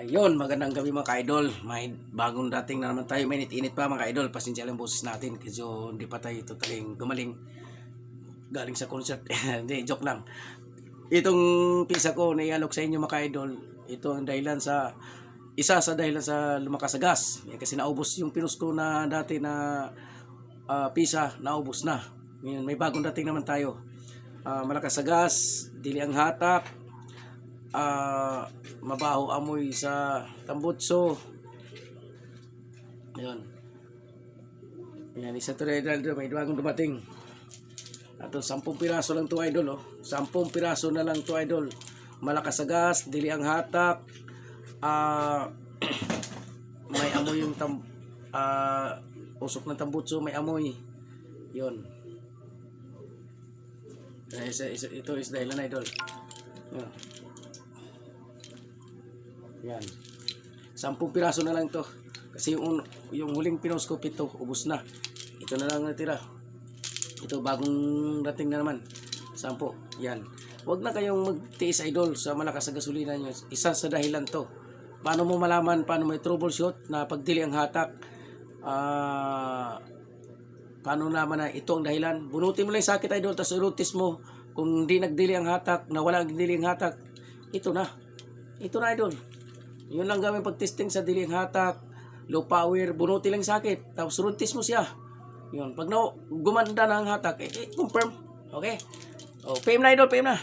Ayun, magandang gabi mga ka-idol. May bagong dating na naman tayo. Mainit-init pa mga ka-idol. Pasensya lang boses natin kasi hindi pa tayo totaling gumaling. Galing sa concert. Hindi, joke lang. Itong pisa ko na ialok sa inyo mga ka-idol, ito ang dahilan sa isa sa dahilan sa lumakas sa gas. Kasi naubos yung pinus ko na dati na ah, pisa, naubos na. Ngayon, may bagong dating naman tayo. Ah, malakas sa gas, dili ang hatak, ah mabaho amoy sa tambutso. Ayun. Yan, isa to rin may bagong dumating. Ato, sampung piraso lang to idol, oh. Sampung piraso na lang to idol. Malakas sa gas, dili ang hatak. Ah, may amoy yung tam, ah, usok ng tambutso, may amoy. Yun. Isa, isa, ito is dahilan idol. Yan. Yan. Sampung piraso na lang to. Kasi yung, yung huling pinost ko, pito, ubus na. Ito na lang natira. Ito, bagong dating na naman. Sampo. Yan. Huwag na kayong magtiis idol sa malakas sa gasolina nyo. Isa sa dahilan to. Paano mo malaman, paano may troubleshoot na pagdili ang hatak, ah, paano naman na ito ang dahilan? Bunutin mo lang yung sakit idol, tapos irutis mo. Kung hindi nagdili ang hatak, nawala ang dili ang hatak, ito na. Ito na idol. Yun lang gawin pag-testing sa diling hatak, low power, bunuti lang sakit. Tapos runtis mo siya. Yun. Pag na, gumanda na ang hatak, eh, eh, confirm. Okay? Oh, PM na idol, PM na.